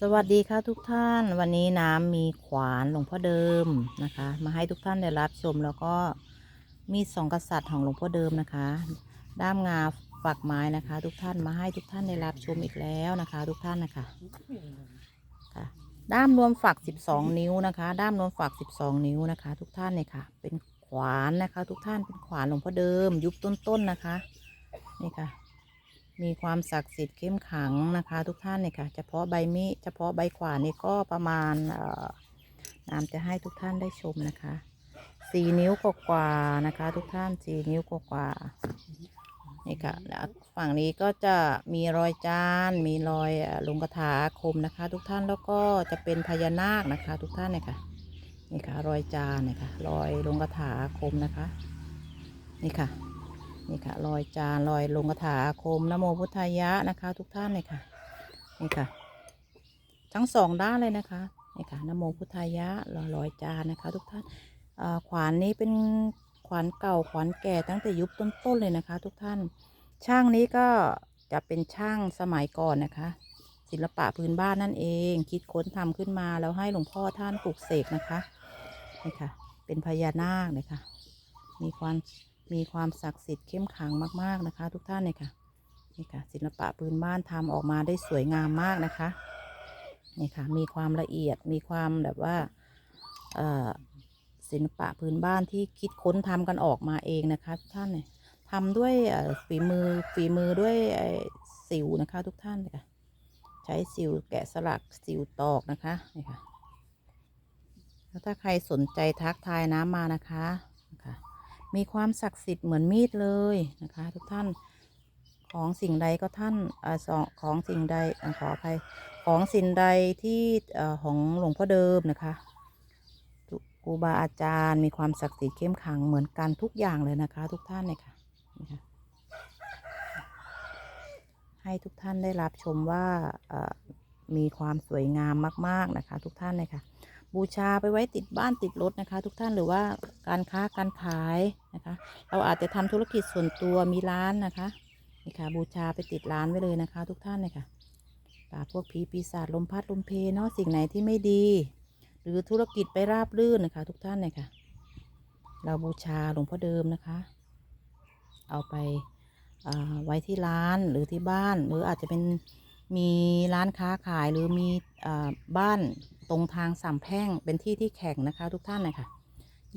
สวัสดีค่ะทุกท่านวันนี้น้ำมีขวานหลวงพ่อเดิมนะคะ มาให้ทุกท่านได้รับชมแล้วก็มีสองกษัตริย์ของหลวงพ่อเดิมนะคะ ด้ามงาฝักไม้นะคะ ทุกท่านมาให้ทุกท่านได้รับชมอีกแล้วนะคะ ทุกท่านนะคะค่ะด้ามรวมฝัก12นิ้วนะคะ ด้ามรวมฝัก12นิ้วนะคะ ทุกท่านเนี่ยค่ะ เป็นขวานนะคะ ทุกท่านเป็นขวานหลวงพ่อเดิม ยุคต้นๆนะคะนี่ค่ะ มีความศักดิ์สิทธิ์เข้มขังนะคะ ทุกท่านเนี่ยค่ะ เฉพาะใบมีเฉพาะใบขวานนี่ก็ประมาณน้ำจะให้ทุกท่านได้ชมนะคะสี่นิ้วกว่าๆนะคะ ทุกท่านสี่นิ้วกว่าๆนี่ค่ะแล้วฝั่งนี้ก็จะมีรอยจาน มีรอยลงกระถาคมนะคะ ทุกท่านแล้วก็จะเป็นพญานาคนะคะ ทุกท่านเนี่ยค่ะนี่ค่ะ รอยจานเนี่ยค่ะ รอยลงกระถาคมนะคะ นี่ค่ะ นี่ค่ะรอยจานรอยลงกระถาอาคมนโมพุทธายะนะคะ ทุกท่านเลยค่ะนี่ค่ะ ทั้งสองด้านเลยนะคะนี่ค่ะนโมพุทธายะรอยรอยจานนะคะ ทุกท่านขวานนี้เป็นขวานเก่าขวานแก่ตั้งแต่ยุคต้นๆเลยนะคะ ทุกท่าน ช่างนี้ก็จะเป็นช่างสมัยก่อนนะคะ ศิลปะพื้นบ้านนั่นเอง คิดค้นทำขึ้นมาแล้วให้หลวงพ่อท่านปลูกเสกนะคะนี่ค่ะ เป็นพญานาคเลยค่ะ มีความ มีความศักดิ์สิทธิ์เข้มขังมากๆนะคะ ทุกท่านเลยค่ะนี่ค่ะ ศิลปะพื้นบ้านทำออกมาได้สวยงามมากนะคะนี่ค่ะ มีความละเอียดมีความแบบว่าศิลปะพื้นบ้านที่คิดค้นทำกันออกมาเองนะคะ ทุกท่านเนี่ยทำด้วยฝีมือฝีมือด้วยเอ่อสิวนะคะ ทุกท่านเลยค่ะใช้สิวแกะสลักสิวตอกนะคะนี่ค่ะแล้วถ้าใครสนใจทักทายน้ำมานะคะ มีความศักดิ์สิทธิ์เหมือนมีดเลยนะคะ ทุกท่านของสิ่งใดก็ท่านอสองของสิ่งใดขออภัยของสิ่งใดที่ของหลวงพ่อเดิมนะคะกครูบาอาจารย์มีความศักดิ์สิทธิ์เข้มขังเหมือนกันทุกอย่างเลยนะคะ ทุกท่านเลยค่ะนี่ค่ะให้ทุกท่านได้รับชมว่ามีความสวยงามมาก ๆ นะคะ ทุกท่านเลยค่ะ บูชาไปไว้ติดบ้านติดรถนะคะ ทุกท่านหรือว่าการค้าการขายนะคะ เราอาจจะทำธุรกิจส่วนตัวมีร้านนะคะนี่ค่ะบูชาไปติดร้านไว้เลยนะคะ ทุกท่านเลยค่ะปราบพวกผีปีศาจลมพัดลมเพเนาะสิ่งไหนที่ไม่ดี หรือธุรกิจไปราบรื่นนะคะ ทุกท่านเลยค่ะ เราบูชาหลวงพ่อเดิมนะคะ เอาไปาไว้ที่ร้านหรือที่บ้าน หรืออาจจะเป็นมีร้านค้าขายหรือมีอบ้าน ตรงทางสามแพร่งเป็นที่ที่แข่งนะคะ ทุกท่านเลยค่ะ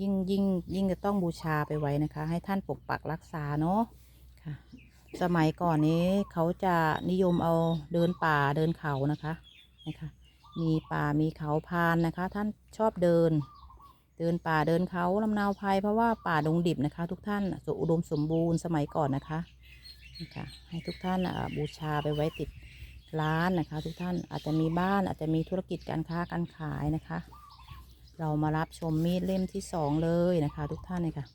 ยิ่งยิ่งยิ่งจะต้องบูชาไปไว้นะคะ ให้ท่านปกปักรักษาเนาะค่ะ สมัยก่อนนี้เขาจะนิยมเอาเดินป่าเดินเขานะคะนะคะ มีป่ามีเขาพานนะคะ ท่านชอบเดิน เดินป่าเดินเขาลำนาวไพรเพราะว่าป่าดงดิบนะคะ ทุกท่านสุอุดมสมบูรณ์สมัยก่อนนะคะนะคะให้ทุกท่านบูชาไปไว้ติด ร้านนะคะ ทุกท่านอาจจะมีบ้านอาจจะมีธุรกิจการค้าการขายนะคะ เรามารับชมมีดเล่มที่สองเลยนะคะ ทุกท่านเลยค่ะ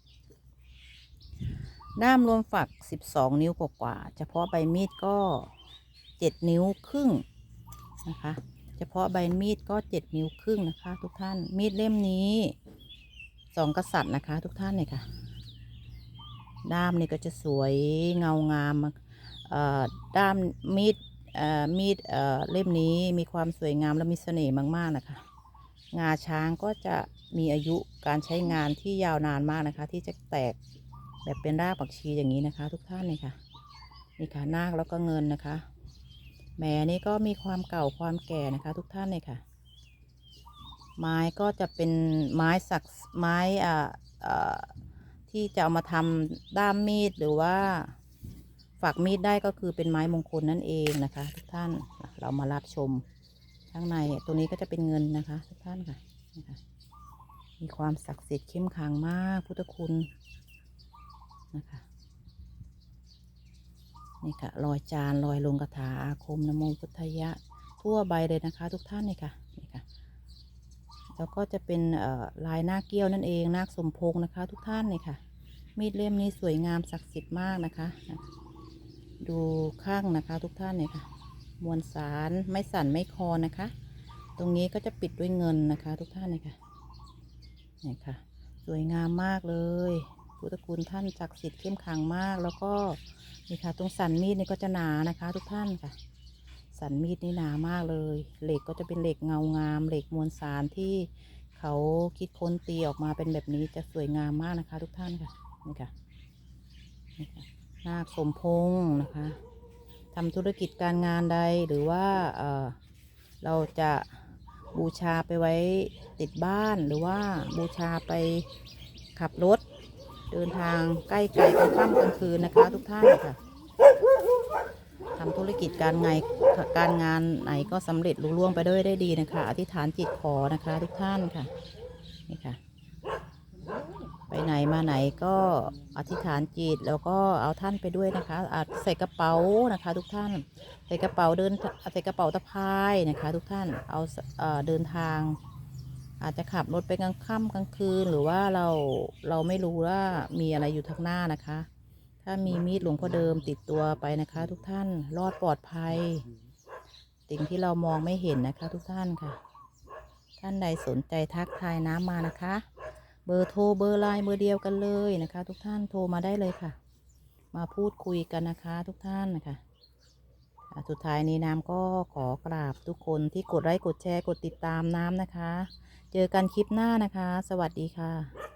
ด้ามรวมฝัก 12 นิ้วกว่าเฉพาะใบมีดก็ 7 นิ้วครึ่งนะคะ เฉพาะใบมีดก็ 7 นิ้วครึ่งนะคะ ทุกท่านมีดเล่มนี้สองกษัตริย์นะคะ ทุกท่านเนี่ยค่ะ ด้ามนี่ก็จะสวยเงางามเออด้ามมีด มีดเล่มนี้มีความสวยงามและมีเสน่ห์มาก ๆ นะคะ งาช้างก็จะมีอายุการใช้งานที่ยาวนานมากนะคะ ที่จะแตกแบบเป็นรากผักชีอย่างนี้นะคะ ทุกท่านเลยค่ะนี่ค่ะนาคแล้วก็เงินนะคะแหมนี่ก็มีความเก่าความแก่นะคะ ทุกท่านเลยค่ะ ไม้ก็จะเป็นไม้สักไม้อ่าที่จะเอามาทำด้ามมีดหรือว่า ฝักมีดได้ก็คือเป็นไม้มงคลนั่นเองนะคะ ทุกท่านเรามารับชมข้างในตรงนี้ก็จะเป็นเงินนะคะ ทุกท่านค่ะนี่ค่ะมีความศักดิ์สิทธิ์เข้มขังมากพุทธคุณนะคะนี่ค่ะรอยจานรอยลงกระถาอาคมนโมพุทธยะ ทั่วใบเลยนะคะ ทุกท่านนี่ค่ะนี่ค่ะแล้วก็จะเป็นลายนาคเกี้ยวนั่นเองนาคสมพงษ์นะคะ ทุกท่านนี่ค่ะมีดเล่มนี้สวยงามศักดิ์สิทธิ์มากนะคะ ดูข้างนะคะทุกท่านเนี่ยค่ะ มวลสารไม่สั่นไม่คลอนนะคะ ตรงนี้ก็จะปิดด้วยเงินนะคะ ทุกท่านเลยค่ะเนี่ยค่ะ สวยงามมากเลยพุทธคุณท่านศักดิ์สิทธิ์เข้มขังมาก แล้วก็นี่ค่ะ ตรงสันมีดนี่ก็จะหนานะคะ ทุกท่านค่ะ สันมีดนี่หนามากเลย เหล็กก็จะเป็นเหล็กเงางาม เหล็กมวลสารที่เขาคิดค้นตีออกมาเป็นแบบนี้จะสวยงามมากนะคะ ทุกท่านค่ะนี่ค่ะนี่ค่ะ นาคสมพงษ์นะคะทำธุรกิจการงานใดหรือว่าเเราจะบูชาไปไว้ติดบ้านหรือว่าบูชาไปขับรถ เดินทางใกล้ไกลกลางค่ำกลางคืนนะคะ ทุกท่านค่ะทำธุรกิจการไงการงานไหนก็สำเร็จลุล่วงไปด้วยได้ดีนะคะ อธิษฐานจิตขอนะคะ ทุกท่านค่ะนี่ค่ะ ไปไหนมาไหนก็อธิษฐานจิตแล้วก็เอาท่านไปด้วยนะคะอาจใส่กระเป๋านะคะ ทุกท่านใส่กระเป๋าเดินใส่กระเป๋าตะพายนะคะ ทุกท่านเอาเอ่อเดินทาง อาจจะขับรถไปกลางค่ำกลางคืน หรือว่าเราเราไม่รู้ว่ามีอะไรอยู่ทางหน้านะคะ ถ้ามีมีดหลวงพ่อเดิมติดตัวไปนะคะ ทุกท่านรอดปลอดภัย สิ่งที่เรามองไม่เห็นนะคะ ทุกท่านค่ะ ท่านใดสนใจทักทายน้ำมานะคะ เบอร์โทรเบอร์ไลน์เบอร์เดียวกันเลยนะคะ ทุกท่านโทรมาได้เลยค่ะ มาพูดคุยกันนะคะ ทุกท่านนะคะอะสุดท้ายนี้น้ำก็ขอกราบทุกคนที่กดไลค์กดแชร์กดติดตามน้ำนะคะ เจอกันคลิปหน้านะคะ สวัสดีค่ะ